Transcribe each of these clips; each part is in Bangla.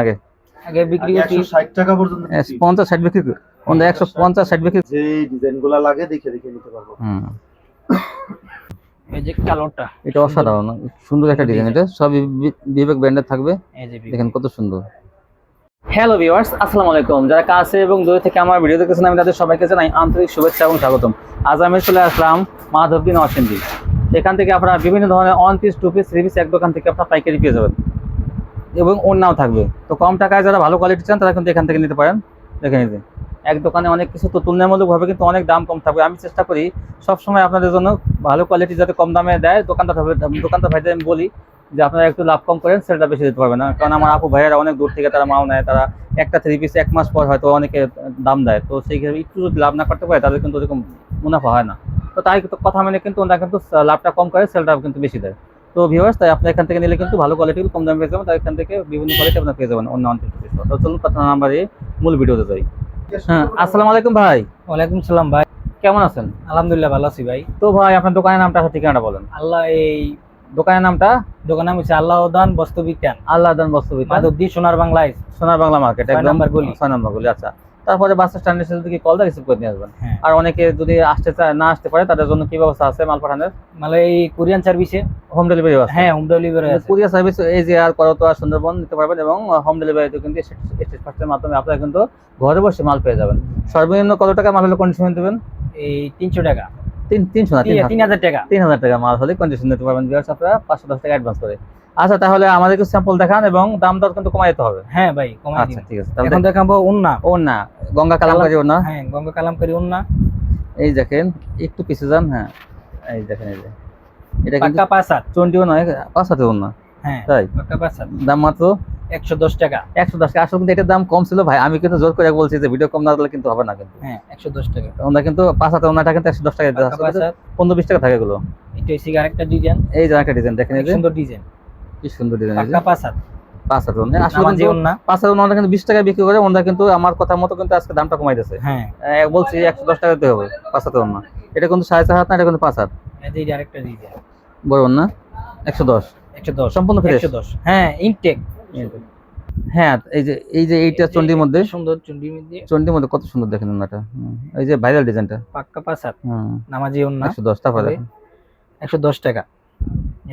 আগে। আগে বিক্রি করছি। 160 টাকা পর্যন্ত এ, দিচ্ছি। পঞ্চাশ ষাট বিক্রি করি ওদের একশো পঞ্চাশ বিক্রি যে ডিজাইনগুলা লাগে দেখে দেখে নিতে পারব। হুম। এই যে কালোটা। এটা অসাধারণ সুন্দর একটা ডিজাইন এটা। সব বিবেক ব্র্যান্ডের থাকবে। এই যে বিক্রি। দেখেন কত সুন্দর। হ্যালো ভিউয়ার্স আসসালামু আলাইকুম। যারা কাছে এবং দূরে থেকে আমার ভিডিও দেখতেছেন আমি তাদের সবাইকে জানাই আন্তরিক শুভেচ্ছা এবং স্বাগতম। আজ আমি চলে আসলাম মাধবদী নরসিংদী। এখান থেকে আপনারা বিভিন্ন ধরনের one piece two piece three piece এক দোকান থেকে আপনারা পাইকারি পেয়ে যাবেন। এবং অন্যও থাকবে। তো কম টাকায় যারা ভালো কোয়ালিটি চান, তারা কিন্তু এখান থেকে নিতে পারেন। দেখে নিতে। এক দোকানে অনেক কিছু তো তুলনামূলকভাবে কিন্তু অনেক দাম কম থাকবে। আমি চেষ্টা করি সবসময় আপনাদের জন্য ভালো কোয়ালিটি যাতে কম দামে দেয়। দোকানদার দোকানদার ভাইদের আমি বলি যে আপনারা একটু লাভ কম করেন, সেটা বেশি দিতে পারবে না। কারণ আমার আপু ভাইয়েরা অনেক দূর থেকে তারা মাও নেয়। তারা একটা থ্রি পিস এক মাস পর হয়তো অনেকে দাম দেয়। তো সেই ক্ষেত্রে একটু যদি লাভ না করতে পারে, তাদের কিন্তু ওরকম মুনাফা হয় না। তো তাই কথা মেনে কিন্তু ওনারা কিন্তু লাভটা কম করে সেলটা কিন্তু বেশি দেয়। তো ভিউয়ার্স তাই আপনি এখান থেকে নিলে কিন্তু ভালো কোয়ালিটি কম দামে পেয়ে যাবেন তাই এখান থেকে বিভিন্ন কোয়ালিটি আপনার পেয়ে যাবেন অন্য অন্য তো চলুন কথা নাম্বারে মূল ভিডিওতে যাই। হ্যাঁ আসসালামু আলাইকুম ভাই। ওয়ালাইকুম সালাম ভাই। কেমন আছেন? আলহামদুলিল্লাহ ভালো আছি ভাই। তো ভাই আপনার দোকানের নামটা ঠিকানাটা বলেন। আল্লাহ এই দোকানের নামটা? দোকান নাম হচ্ছে আল্লাহ উদান বস্তু বিজ্ঞান। আল্লাহ দান বস্তু মাধবদী সোনার বাংলায়। সোনার বাংলা মার্কেট একদম নাম্বার গলি। ছয় নম্বর গলি আচ্ছা। তারপরে বাস স্ট্যান্ডের সাথে যদি কল রিসিভ করে নিয়ে আসবেন। হ্যাঁ। আর অনেকে যদি আসতে চায় না আসতে পারে তাদের জন্য কি ব্যবস্থা আছে মাল পাঠানোর? মানে এই কোরিয়ান সার্ভিসে হোম ডেলিভারি আছে হ্যাঁ হোম ডেলিভারি আছে। কুরিয়ার সার্ভিস এই যে আর করতোয়া সুন্দরবন নিতে পারবেন এবং হোম ডেলিভারিতে কিন্তু স্টেট ফার্স্টের মাধ্যমে আপনারা কিন্তু ঘরে বসে মাল পেয়ে যাবেন। সর্বনিম্ন কত টাকা মাল হলে কন্ডিশন দেবেন? এই তিনশো টাকা। তিন তিনশো না তিন হাজার। টাকা। তিন হাজার টাকা মাল হলে কন্ডিশন দিতে পারবেন। আপনারা পাঁচশো দশ টাকা অ্যাডভান্স করে। আচ্ছা তাহলে আমাদেরকে স্যাম্পল দেখান এবং দাম দর কিন্তু কমাই দিতে হবে। হ্যাঁ ভাই কমাই আচ্ছা ঠিক আছে তাহলে এখন দেখাবো উন্না। ও না গঙ্গা কালামকারি ও না হ্যাঁ গঙ্গা কালামকারী উন্না। এই দেখেন একটু পিছে যান হ্যাঁ। এই দেখেন এই যে। এটা কিন্তু পাঁচাত চন্ডিও নয় পাঁচাতে না হ্যাঁ তাই? পাঁচাত দাম মাত্র? একশো দশ টাকা। একশো দশ টাকা। আসলে কিন্তু এটার দাম কম ছিল ভাই। আমি কিন্তু জোর করে বলছি যে ভিডিও কম না দিলে কিন্তু হবে না কিন্তু। হ্যাঁ একশো দশ টাকা। ওনারা কিন্তু পাঁচাতে ওনাটা কিন্তু একশো দশ টাকা পনেরো বিশ টাকা থাকে এগুলো। এটা আরেকটা ডিজাইন এই যে একটা ডিজাইন দেখেন সুন্দর ডিজাইন কি সুন্দর ডিজাইন পাঁচাতে ওনা আসলে পাঁচাতে ওনারা কিন্তু বিশ টাকা বিক্রি করে ওনারা কিন্তু আমার কথা মতো কিন্তু আজকে দামটা কমাই দিয়েছে হ্যাঁ বলছি একশো দশ টাকা দিতে হবে পাঁচাতে ওনা এটা কিন্তু সাড়ে চার হাত না এটা কিন্তু পাঁচ হাত? এই যে আরেকটা বড় না সম্পূর্ণ ফ্রেশ হ্যাঁ ইনটেক হ্যাঁ এই যে এই যে এইটা চন্ডির মধ্যে? সুন্দর চন্ডির মধ্যে। চন্ডির মধ্যে কত সুন্দর দেখেন ওনাটা এই যে ভাইরাল ডিজাইনটা পাক্কা পাঁচাত হুম। নামাজি হবে। দেখেন। একশো দশ টাকা।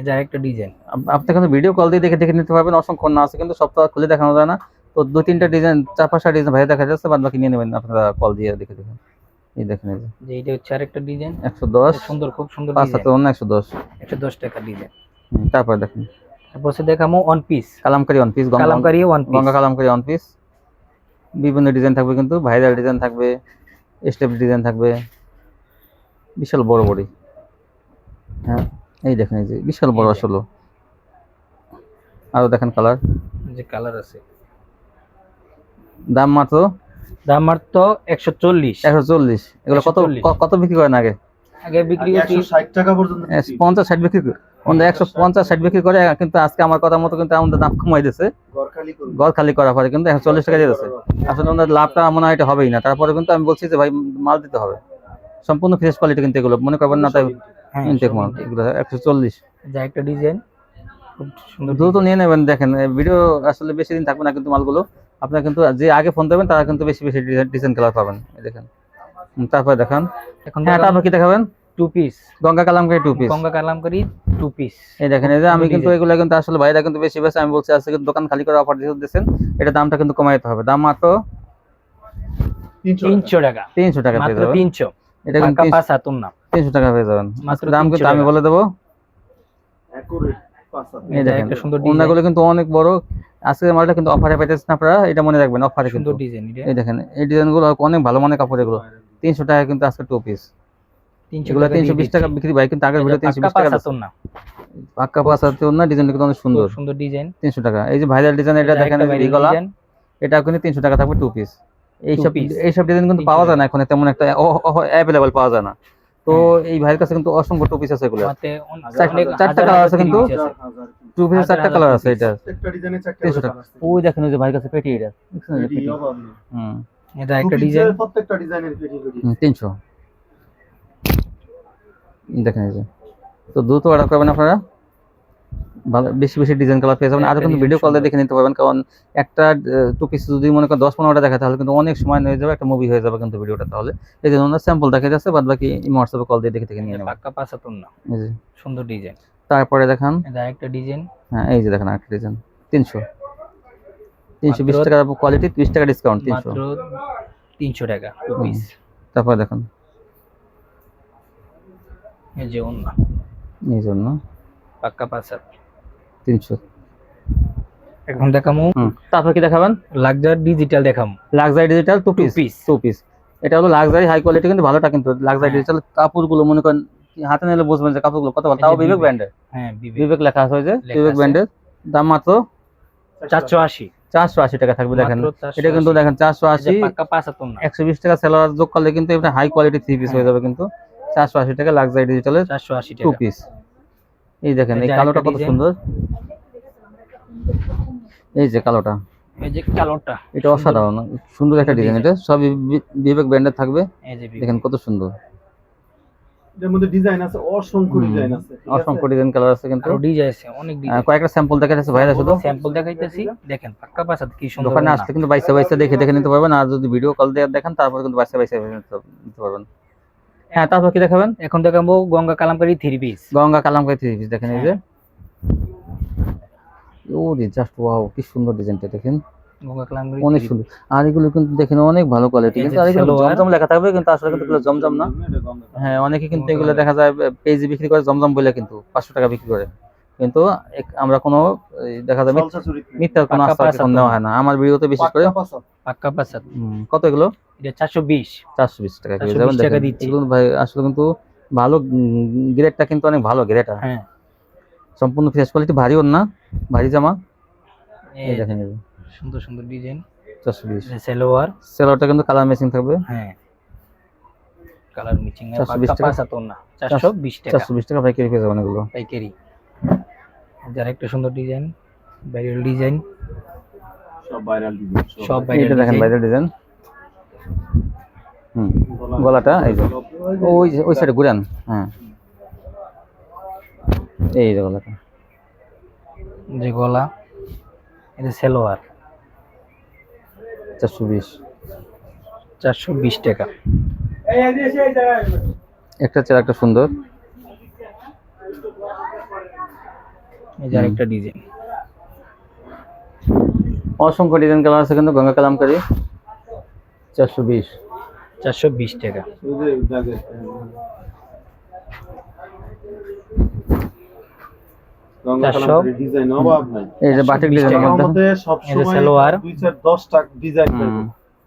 যে আরেকটা ডিজাইন। আপনি কিন্তু ভিডিও কল দিয়ে দেখে দেখে নিতে পারবেন অসংখ্য না আছে কিন্তু সপ্তাহ খুলে দেখানো যায় না। তো দু তিনটা ডিজাইন চার পাঁচটা ডিজাইন ভাই দেখা যাচ্ছে বাদ বাকি নিয়ে নেবেন আপনারা কল দিয়ে দেখে দেখে। এই দেখেন এই যে। এটা হচ্ছে আরেকটা ডিজাইন। একশো দশ সুন্দর খুব সুন্দর পাঁচ হাতে অন্য একশো দশ। একশো দশ টাকা ডিজাইন। তারপরে দেখেন। তারপর হচ্ছে দেখামো one piece kalamkari one piece kalamkari one piece Ganga kalamkari one piece বিভিন্ন ডিজাইন থাকবে কিন্তু ভাইরাল ডিজাইন থাকবে স্টেপ ডিজাইন থাকবে। বিশাল বড় বড়ি হ্যাঁ। এই দেখেন এই যে বিশাল বড়। আসলে। আরও দেখেন কালার যে কালার আছে। দাম মাত্র? দাম মাত্র একশো চল্লিশ। একশো চল্লিশ। এগুলো কত কত বিক্রি করেন আগে? আগে বিক্রি করছি 160 টাকা পর্যন্ত। পঞ্চাশ ষাট বিক্রি করে একশো পঞ্চাশ ষাট বিক্রি করে কিন্তু আজকে আমার কথা মতো কিন্তু আমাদের দাম কমাই দিয়েছে। ঘর খালি করুন। ঘর খালি করার পরে কিন্তু একশো চল্লিশ টাকা দিয়ে দিচ্ছে আসলে ওদের লাভটা মনে হয় এটা হবেই না। তারপরে কিন্তু আমি বলছি যে ভাই মাল দিতে হবে। সম্পূর্ণ ফ্রেশ কোয়ালিটি কিন্তু এগুলো। মনে করবেন না তাই হ্যাঁ ইনটেক মাল এগুলো একশো চল্লিশ। যে একটা ডিজাইন খুব সুন্দর দ্রুত নিয়ে নেবেন দেখেন ভিডিও আসলে বেশি দিন থাকবে না কিন্তু মালগুলো। আপনারা কিন্তু যে আগে ফোন দেবেন তারা কিন্তু বেশি বেশি ডিজাইন কালার পাবেন। দেখেন তারপরে দেখান। এখন হ্যাঁ তারপর কি দেখাবেন? Two piece Ganga kalamkari two piece Ganga kalamkari two piece এই দেখেন এই যে আমি কিন্তু এগুলো কিন্তু আসলে বাইরে কিন্তু বেশি বেশি আমি বলছি আজকে দোকান খালি করে অফার দিয়ে দিচ্ছেন এটা দামটা কিন্তু কমাইতে হবে। দাম মাত্র 300 তিনশো টাকা। তিনশো টাকা তিনশো। এটা কিন্তু পাক্কা পাঁচ হাতুন না তিনশো টাকা পেয়ে যাবেন। দাম 300 কিন্তু আমি বলে দেবো। এই দেখেন। ওনাগুলো কিন্তু অনেক বড়। আজকের মালটা কিন্তু অফারে পাইতেছেন আপনারা এটা মনে রাখবেন অফারে কিন্তু। সুন্দর ডিজাইন এটা। এই দেখেন এই ডিজাইনগুলো অনেক ভালো মানের কাপড় এগুলো। তিনশো টাকা কিন্তু আজকে টু পিস এগুলো টাকা তিনশো বিশ টাকা বিক্রি ভাই কিন্তু আগের ভিডিও তিনশো বিশ টাকা না। পাক্কা পাঁচ হাতে না ডিজাইন কিন্তু অনেক সুন্দর। সুন্দর ডিজাইন। তিনশো টাকা। এই যে ভাইরাল ডিজাইন এটা দেখেন এই গলা এটা কিন্তু তিনশো টাকা থাকবে টু পিস। এইসব ডিজাইন কিন্তু পাওয়া যায় না এখন তেমন একটা অ্যাভেলেবল পাওয়া যায় না। তো এই ভাইয়ের কাছে কিন্তু অসংখ্য টু পিস আছে এগুলো। চারটা কালার আছে কিন্তু। টু পিস চারটা কালার আছে এটা। তিনশো টাকা। ওই দেখেন ওই যে ভাইয়ের কাছে পেটি এটা। দেখছেন পেটি হুম এটা একটা ডিজাইন প্রত্যেকটা ডিজাইনের পেটি তিনশো। দেখেন এই যে। তো দ্রুত অর্ডার করবেন আপনারা? বেশি বেশি ডিজাইন কালার পেয়ে যাবেন। একটা আরও কিন্তু ভিডিও কল দেখে নিতে পারবেন। কারণ একটা টু পিস যদি মনে করেন দশ পনেরোটা দেখা তাহলে কিন্তু অনেক সময় হয়ে যাবে একটা মুভি হয়ে যাবে কিন্তু ভিডিওটা তাহলে। এই জন্য স্যাম্পল দেখা যাচ্ছে বাদ বাকি হোয়াটসঅ্যাপে কল দিয়ে দেখে দেখে নিয়ে নেবেন। পাক্কা পাঁচাত্তর না সুন্দর ডিজাইন তারপরে দেখান। এটা একটা ডিজাইন হ্যাঁ এই যে দেখেন আরেকটা ডিজাইন তিনশো। তিনশো বিশ টাকা কোয়ালিটি ত্রিশ টাকা ডিসকাউন্ট তিনশো। তিনশো টাকা টু। পিস তারপরে দেখেন। এই যে অন্য এই জন্য পাক্কা পাঁচাত্তর তিনশো। এখন দেখামু। তারপর কি দেখাবেন? Luxury digital দেখামু। Luxury digital two piece two piece এটা হলো লাক্সারি হাই কোয়ালিটি কিন্তু ভালোটা কিন্তু লাক্সারি হ্যাঁ। ডিজিটাল কাপড়গুলো মনে করেন হাতে নিলে বুঝবেন যে কাপড়গুলো কত ভালো। তাও বিবেক। ব্র্যান্ডের হ্যাঁ বিবেক লেখা আছে যে বিবেক ব্র্যান্ডের দাম মাত্র চারশো আশি। চারশো আশি টাকা থাকবে দেখেন। এটা কিন্তু দেখেন চারশো আশি। একশো বিশ টাকা সেলার যোগ করলে কিন্তু এটা হাই কোয়ালিটি থ্রি পিস হয়ে হ্যাঁ। যাবে কিন্তু। চারশো আশি টাকা লাক্সারি ডিজিটালের চারশো আশি টু পিস এই দেখেন এই কালোটা কত সুন্দর। এই যে কালোটা। এই যে কালোটা। এটা অসাধারণ সুন্দর একটা ডিজাইন এটা। সব বিবেক ব্র্যান্ডের থাকবে। এই যে দেখেন কত সুন্দর। এটার মধ্যে ডিজাইন আছে অসংখ্য ডিজাইন আছে অসংখ্য ডিজাইন কালার আছে কিন্তু। আরও ডিজাইন আছে অনেক ডিজাইন কয়েকটা স্যাম্পল দেখা যাচ্ছে ভাইরা শুধু। স্যাম্পল দেখাইতেছি। দেখেন পাক্কা পাঁচাত্তর কি সুন্দর দোকানে। আসলে কিন্তু বাইসে বাইসে দেখে দেখে নিতে পারবেন। আর যদি ভিডিও কল দিয়ে দেখেন তারপর কিন্তু বাইসে বাইসে নিতে পারবেন। হ্যাঁ তারপর কি দেখাবেন? এখন দেখাবো Ganga kalamkari three piece Ganga kalamkari three piece দেখেন এই যে। ও জাস্ট ওয়াও কি সুন্দর ডিজাইনটা দেখেন। অনেক সুন্দর। আর এগুলো কিন্তু দেখেন অনেক ভালো কোয়ালিটি কিন্তু আর এগুলো জমজম লেখা থাকবে কিন্তু আসলে কিন্তু এগুলো জমজম না। হ্যাঁ অনেকে কিন্তু এগুলো দেখা যায় পেজে বিক্রি করে জমজম বলে কিন্তু পাঁচশো টাকা বিক্রি করে। কিন্তু আমরা কোনো দেখা। মিথ্যার কোনো। আস্থা। নেওয়া হয় না। আমার ভিডিওতে বিশেষ করে পাক্কা হুম, কত এগুলো? চারশো বিশ। চারশো বিশ টাকা কেজি। 420 যেমন টাকা দেখেন, দিচ্ছি। ভাই আসলে কিন্তু ভালো গ্রেডটা কিন্তু অনেক ভালো গ্রেড হ্যাঁ। সম্পূর্ণ ফ্রেশ কোয়ালিটি ভারী ওর না ভারী জামা। এই দেখেন এই সুন্দর সুন্দর ডিজাইন চারশো বিশ সেলোয়ার। সেলোয়ারটা কিন্তু কালার ম্যাচিং থাকবে। হ্যাঁ। কালার ম্যাচিং মিচিং 420 টাকা? পাঁচাত্তর না চারশো বিশ টাকা। চারশো বিশ টাকা পাইকারি পেয়ে যাবেন এগুলো। পাইকারি। যার একটা সুন্দর ডিজাইন ব্যারিয়াল ডিজাইন সব ভাইরাল ডিজাইন সব এইটা বাইরের দেখেন বাইরের ডিজাইন হুম। গলাটা এই যে। ওই ওই সাইডে ঘুরান। হ্যাঁ। এই যে গলাটা। যে গলা এটা সেলোয়ার। চারশো বিশ। চারশো বিশ টাকা। একটা চেয়ার একটা সুন্দর। এই যে আরেকটা ডিজাইন। অসংখ্য ডিজাইন কালার আছে কিন্তু গঙ্গা কালামকারি। চারশো বিশ। চারশো বিশ টাকা ওই যে জায়গায়, গঙ্গা চারশো? কালামকারী ডিজাইন অভাব নাই এই যে বাটিক 120 ডিজাইনের টাকা। আমার মধ্যে মতে সব এই যে সময় সালোয়ার। দুই চার দশটা ডিজাইন হুম, পাবেন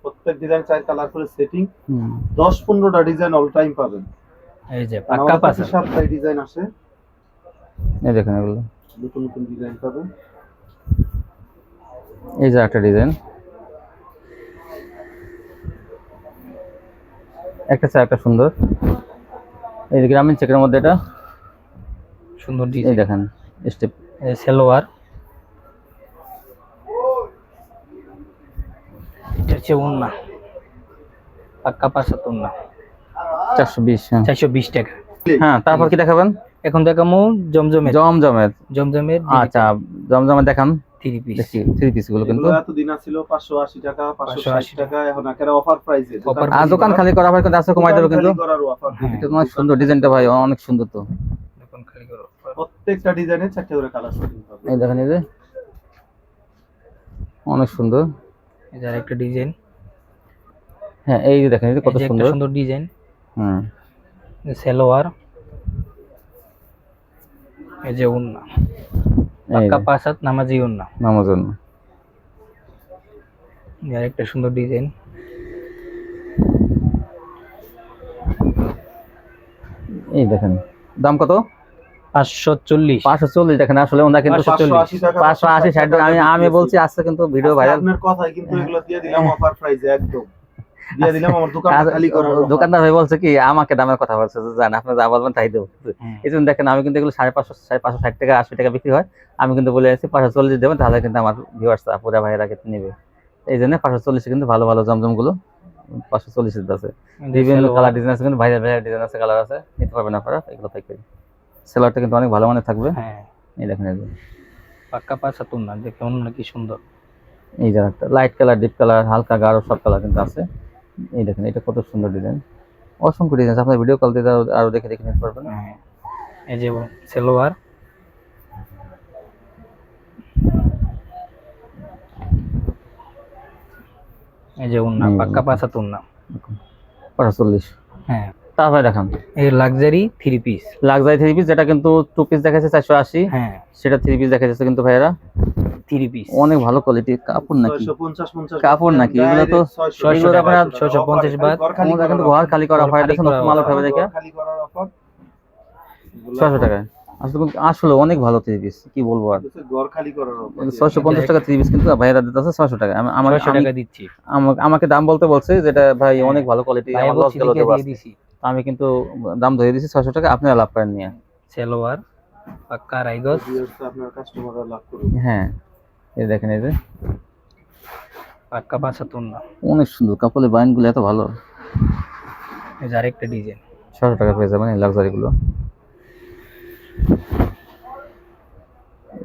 প্রত্যেক ডিজাইন চার কালার করে সেটিং দশ পনেরোটা ডিজাইন অল টাইম পাবেন। এই যে পাক্কা আমাদের কাছে ডিজাইন আসে। এই দেখেন এগুলো। নতুন নতুন ডিজাইন পাবেন। এই যে একটা ডিজাইন একটা একটা সুন্দর। এই যে গ্রামীণ চেকের মধ্যে এটা। সুন্দর ডিজাইন দেখেন। স্টেপ সেলোয়ার। এটা হচ্ছে উন্না পাক্কা পাঁচাত্তর না চারশো বিশ হ্যাঁ। চারশো বিশ টাকা। হ্যাঁ তারপর কি দেখাবেন? এখন দেখামো জমজমের। জমজমের। জমজমের আচ্ছা জমজমের দেখান। থ্রি পিস থ্রি পিসগুলো কিন্তু। এগুলো এতদিন ছিল পাঁচশো আশি টাকা 580 টাকা। এখন একেবারে অফার প্রাইসে আর দোকান খালি করা হয় কিন্তু আছে কমাই দেবে কিন্তু। এটা অনেক সুন্দর ডিজাইনটা ভাই অনেক সুন্দর তো। দোকান খালি করো প্রত্যেকটা ডিজাইনে চারটে করে কালার সেটিং পাবে এই দেখেন এই যে। অনেক সুন্দর। এই যে আরেকটা ডিজাইন হ্যাঁ এই যে দেখেন এই যে কত সুন্দর। সুন্দর ডিজাইন হুম। সেলোয়ার। এই যে উন্না। পাক্কা যে, পাঁচাত নামাজি উন্না। জন্য এই আরেকটা সুন্দর ডিজাইন এই দেখেন। দাম কত? চল্লিশ। চল্লিশ দেখেন আসলে কিন্তু। আমি আমি বলছি আজকে কিন্তু ভিডিও ভাইরাল আপনার কথাই কিন্তু এগুলো দিয়ে দিলাম অফার প্রাইসে একদম। দিয়ে দিলাম আমার দোকান খালি করার offer। দোকানদার ভাই বলছে কি আমাকে দামের কথা বলছে জান আপনি যা বলবেন তাই দেবো। এই জন্য দেখেন আমি কিন্তু এগুলো সাড়ে পাঁচশো সাড়ে পাঁচশো ষাট টাকা আশি টাকা বিক্রি হয়। আমি কিন্তু বলে আসছি পাঁচশো চল্লিশ দেবেন তাহলে কিন্তু আমার ভিউয়ার্স পুরা ভাইয়েরা কিন্তু নেবে। এই জন্য পাঁচশো চল্লিশে কিন্তু ভালো ভালো জমজমগুলো পাঁচশো চল্লিশের আছে বিভিন্ন কালার ডিজাইন আছে কিন্তু ভাইরাল ভাইরাল ডিজাইন আছে কালার আছে। নিতে পারবেন আপনারা এগুলো পাইকারি সেলারটা কিন্তু অনেক ভালো মানের থাকবে। হ্যাঁ। এই দেখেন যে। পাক্কা পাঁচ হাত না যে কেমন নাকি সুন্দর। এই যে একটা লাইট কালার ডিপ কালার হালকা গাঢ় সব কালার কিন্তু আছে। এই দেখেন এটা কত সুন্দর ডিজাইন অসংখ্য ডিজাইন আছে আপনার ভিডিও কল দিয়ে আরো- আরও দেখে দেখে নিতে পারবেন। হ্যাঁ। এই যে সেলোয়ার। এই যে উন্না। পাক্কা পাঁচ হাত উন্না পাঁচশো চল্লিশ। হ্যাঁ। তারপরে দেখান। এই luxury three piece luxury three piece যেটা কিন্তু টু পিস দেখাচ্ছে চারশো আশি। হ্যাঁ। সেটা থ্রি পিস দেখা যাচ্ছে কিন্তু ভাইয়েরা। থ্রি পিস অনেক ভালো কোয়ালিটি কাপড় নাকি? কাপড় নাকি? এগুলো তো ছয়শো আপনার ছয়শো পঞ্চাশ বাদ। আমাদের কিন্তু ঘর খালি করা হয় খালি দেখুন করা মাল উঠাবে দেখে। খালি করার অফার। ছয়শো টাকায় আসলে আসলে অনেক ভালো থ্রি পিস কি বলব আর? ঘর খালি করার অফার। ছয়শো পঞ্চাশ টাকা থ্রি পিস কিন্তু ভাইয়েরা দিতেছে ছয়শো টাকা। আমি- আমার টাকা দিচ্ছি। আমাকে- দাম বলতে বলছে যেটা ভাই অনেক ভালো কোয়ালিটি আমার লস গেল লিখে দিছি আমি কিন্তু দাম ধরে দিয়েছি ছয়শো টাকা আপনারা লাভ করেন নিয়ে। সেলোয়ার পাক্কা রাইগস আপনার কাস্টমাররা লাভ করবে। হ্যাঁ এই দেখেন এই যে। পাক্কা পাঁচ হাত উন্না অনেক সুন্দর কাপড়ের বাইনগুলো এত ভালো। এই যে আরেকটা ডিজাইন। ছশো টাকা পেয়ে যাবেন এই লাক্সারি গুলো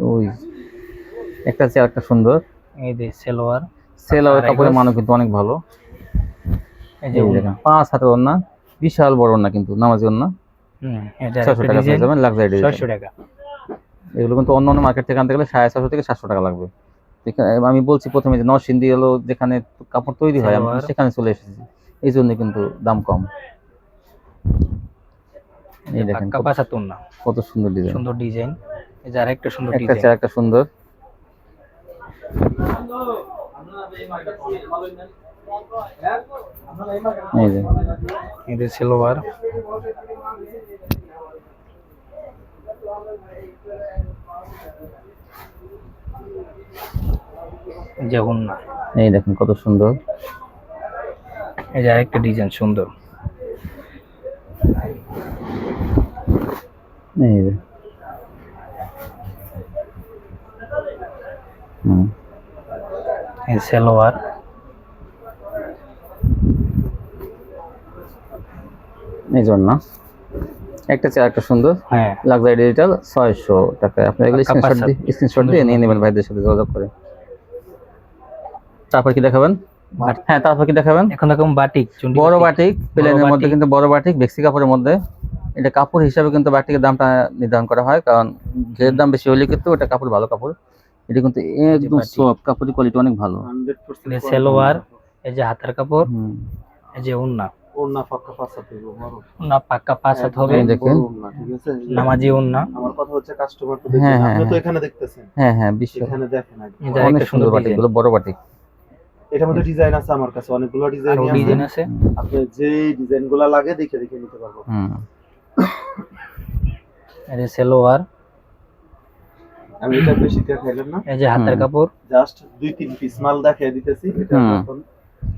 ওই একটা চেয়ার একটা সুন্দর। এই যে সেলোয়ার সেল আর আর কাপড়ের মানও কিন্তু অনেক ভালো। এই যে পাঁচ হাতের ওন্না বিশাল বড় ওন্না কিন্তু নামাজি হুম ছশো টাকা পেয়ে যাবেন লাক্সারি ছয়শো টাকা। এগুলো কিন্তু অন্য অন্য মার্কেট থেকে আনতে গেলে সাড়ে ছশো থেকে সাতশো টাকা লাগবে। আমি বলছি প্রথমে যে নরসিংদী হলো যেখানে কাপড় তৈরি হয় আমি সেখানে চলে এসেছি। এই জন্য কিন্তু দাম কম। এই দেখেন পাক্কা কত- সুন্দর ডিজাইন সুন্দর ডিজাইন এই যে আরেকটা সুন্দর ডিজাইন একটা সুন্দর। এই যে। এই যে সেলোয়ার যে উন্না এই দেখেন কত সুন্দর। এই যে আরেকটা ডিজাইন সুন্দর। এই যে। হুম। এই সেলোয়ার এই জন্য একটা চেয়ে একটা সুন্দর। হ্যাঁ। লাক্সারি ডিজিটাল ছয়শো টাকা। আপনি এগুলো স্ক্রিনশট দিয়ে স্ক্রিনশট দিয়ে নিয়ে নেবেন ভাইদের সাথে যোগাযোগ করে। তারপর কি দেখাবেন? হ্যাঁ তারপর কি দেখাবেন? এখন দেখুন বাটিক বড় বাটিক। প্লেনের মধ্যে কিন্তু বড় বাটিক বেক্সি কাপড়ের মধ্যে। এটা কাপড় হিসাবে কিন্তু বাটিকের দামটা নির্ধারণ করা হয় কারণ ঘেরের দাম বেশি হলে কিন্তু এটা কাপড় ভালো কাপড়। এটা কিন্তু একদম। সফট কাপড়ের কোয়ালিটি অনেক ভালো। 100% এই সেলোয়ার এই যে হাতের কাপড় এই যে উন্না ওন্না পাক্কা হবে। দেখেন। ঠিক আছে? নামাজি উন্না। আমার কথা হচ্ছে কাস্টমার তো আপনি তো হ্যাঁ। এখানে দেখতেছেন। হ্যাঁ হ্যাঁ বিশ্ব। এখানে দেখেন আগে। এই যে অনেক সুন্দর সুন্দর বাটিক ডিজাইনগুলো বড় বাটিক। এটার মধ্যে ডিজাইন আছে আমার কাছে অনেকগুলো ডিজাইন আরও ডিজাইন আছে। আপনি যে ডিজাইন লাগে দেখে দেখে নিতে পারব। হুম। এই যে সেলোয়ার। আমি এটা বেশি দিয়ে না। এই যে হাতের কাপড়। জাস্ট দুই তিন পিস মাল দেখিয়ে দিতেছি। এটা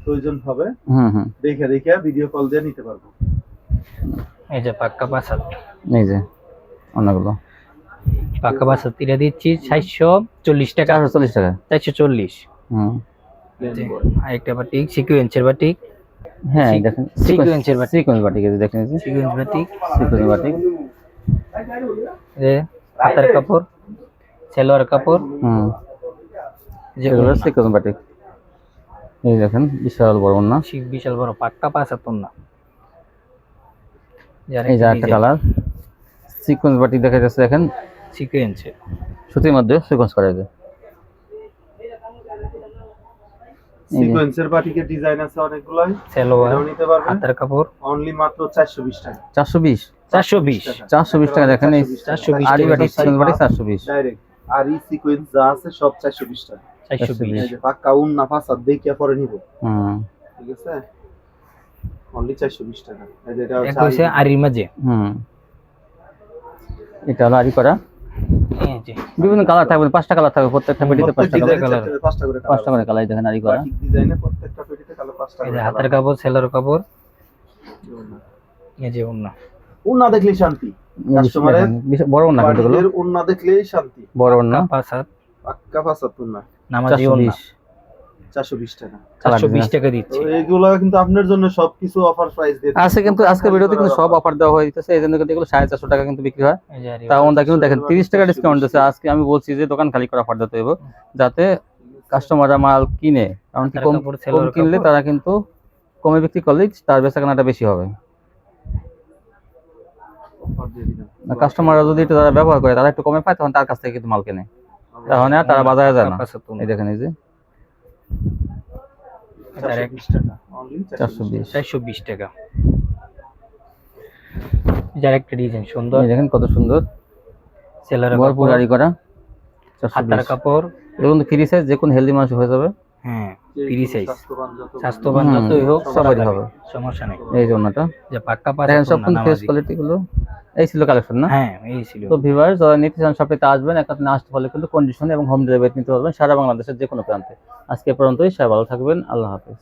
প্রয়োজন হবে। হুম হুম। দেখে দেখে ভিডিও কল দিয়ে নিতে পারব। এই যে পাক্কা পাঁচ এই যে অনেকগুলো পাক্কা হাত এটা দিচ্ছি চারশো চল্লিশ টাকা। চারশো চল্লিশ টাকা। চারশো চল্লিশ। হুম। আরেকটা বাটিক সিকুয়েন্সের বাটিক হ্যাঁ দেখেন সিকোয়েন্সের বাটিক। সিকোয়েন্স বাটিক দেখেন যে। সিকুয়েন্স বাটিক সিকোয়েন্স বাটিক যে হাতের কাপড় সেলোয়ার কাপড়। হুম। যে এগুলো বাটিক এই দেখেন বিশাল বড় না বিশাল বড় পাক্কা পাঁচ হাত না এই যে একটা কালার সিকোয়েন্স বাটিক দেখা যাচ্ছে দেখেন। সিকুয়েন্সের সুতির মধ্যে সিকোয়েন্স করা যায় সিকোয়েন্সের বাটিকের ডিজাইন আছে অনেকগুলাই। সেলোয়ার নিতে পারবেন। হাতের কাপড়। অনলি মাত্র 420 টাকা। চারশো বিশ? চারশো বিশ। চারশো বিশ টাকা দেখেন এই 420 আড়ি টাকা সিকোয়েন্স বাটিক চারশো বিশ। ডাইরেক্ট আর এই সিকোয়েন্স যা আছে সব 420 টাকা। চারশো বিশ। এই যে ফাসাদ দেখে পরে নিব। হুম। ঠিক আছে? অনলি 420 টাকা। এই যে এটা হচ্ছে আরির মাঝে। হুম। এটা হলো আড়ি করা। বিভিন্ন কালার থাকবে পাঁচটা কালার থাকবে প্রত্যেকটা পেটিতে পাঁচটা কালার ডিজাইনে colour। চারটে- পাঁচটা করে পাঁচটা করে কালার দেখেন আড়ি করা। ডিজাইনে প্রত্যেকটা পেটিতে কালার পাঁচটা এই যে হাতের কাপড় সেলোয়ার কাপড়। এই যে উন্না। উন্না দেখলেই শান্তি। এই Customer এর দেখেন, বিশাল বড় না কিন্তু এগুলো। দেখলেই শান্তি। বড় না পাঁচ হাত পাক্কা উন্না। নামাজি চারশো উন্না বিশ। টাকা। চারশো বিশ টাকা দিচ্ছি। তো কিন্তু আপনার জন্য সবকিছু অফার প্রাইস দিয়ে আজকে কিন্তু আজকে ভিডিওতে কিন্তু সব অফার দেওয়া হয়ে কিন্তু এগুলো সাড়ে চারশো টাকা কিন্তু বিক্রি হয়। তা কিন্তু দেখেন তিরিশ টাকা ডিসকাউন্ট দিচ্ছে। আজকে আমি বলছি যে দোকান খালি করে অফার দিতে হবে যাতে কাস্টমাররা মাল কিনে। কারণ কি কম কিনলে তারা কিন্তু কমে বিক্রি করলে তার বেচাকেনাটা বেশি হবে। কাস্টমাররা যদি একটু তারা ব্যবহার করে তারা একটু কমে পায় তখন তার কাছ থেকে কিন্তু মাল কেনে। তখন আর তারা বাজারে যায় না। এই দেখেন এই যে। এটা আর এক- 420 টাকা। অনলি চারশো বিশ টাকা। যার একটা ডিজাইন সুন্দর। দেখেন কত সুন্দর। সেলারের ভরপুর গাড়ি করা। হাতার কাপড়। এগুলো কিন্তু ফ্রি সাইজ যে কোনো হেলদি মানুষ হয়ে যাবে। হ্যাঁ ফ্রি সাইজ স্বাস্থ্যবান যত যতই হোক সবারই সবাই হবে। সমস্যা নেই। এই জন্যটা যে পাক্কা পাশে সব নামাজি। কোয়ালিটি গুলো। এই ছিল কালেকশন না? হ্যাঁ এই ছিল। তো ভিউয়ার্স যারা নিতে চান শপেতে আসবেন একটা না আসতে পারলে কিন্তু কন্ডিশন এবং হোম ডেলিভারি নিতে পারবেন সারা বাংলাদেশের যে কোনো প্রান্তে। আজকে পর্যন্তই সবাই ভালো থাকবেন আল্লাহ হাফেজ।